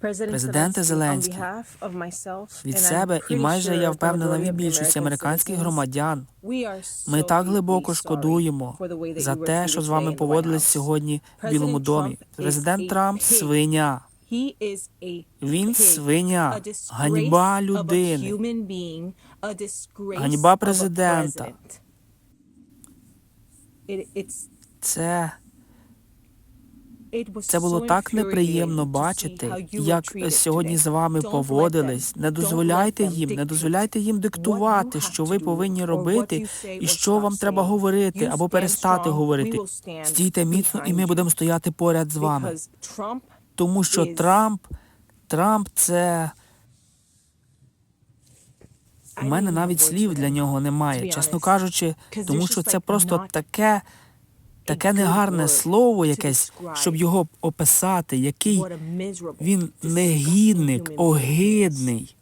Президенте Зеленський, від себе і майже я впевнена від більшості американських громадян. Ми так глибоко шкодуємо за те, що з вами поводились сьогодні в Білому домі. Президент Трамп свиня. Він свиня, ганьба людини, ганьба президента. Це це було так неприємно бачити, як сьогодні з вами поводились. Не дозволяйте їм, не дозволяйте їм диктувати, що ви повинні робити і що вам треба говорити або перестати говорити. Стійте міцно, і ми будемо стояти поряд з вами. Тому що Трамп, Трамп це. У мене навіть слів для нього немає, чесно кажучи, тому що це просто таке, таке негарне слово якесь, щоб його описати, який він негідник, огидний.